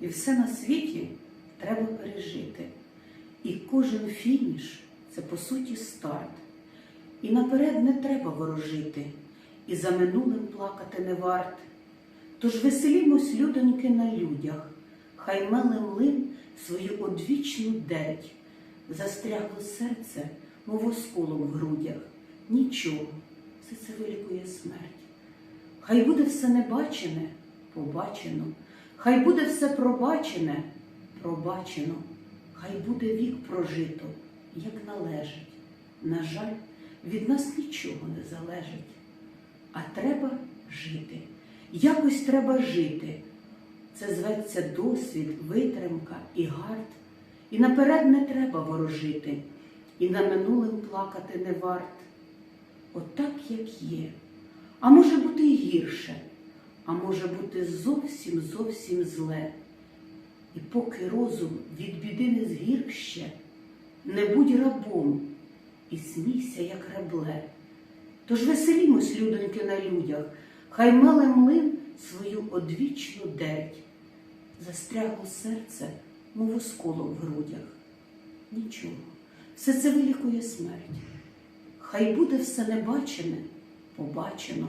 І все на світі треба пережити. І кожен фініш це по суті старт. І наперед не треба ворожити, і за минулим плакати не варт. Тож веселімось, людоньки, на людях, хай меле млин свою одвічну деть, застрягло серце, мов осколом в грудях. Нічого, все це вилікує смерть. Хай буде все небачене, побачено, хай буде все пробачене, пробачено, хай буде вік прожито, як належить. На жаль, від нас нічого не залежить. А треба жити. Якось треба жити. Це зветься досвід, витримка і гард. І наперед не треба ворожити, і на минулим плакати не варт. Отак, як є. А може бути і гірше, а може бути зовсім зовсім зле. І поки розум від біди не згірк не будь рабом і смійся, як рабле. Тож веселімось, людоньки, на людях, хай меле млин свою одвічну деть. Застрягло серце, мов осколок в грудях. Нічого, все це вилікує смерть. Хай буде все небачене, побачено,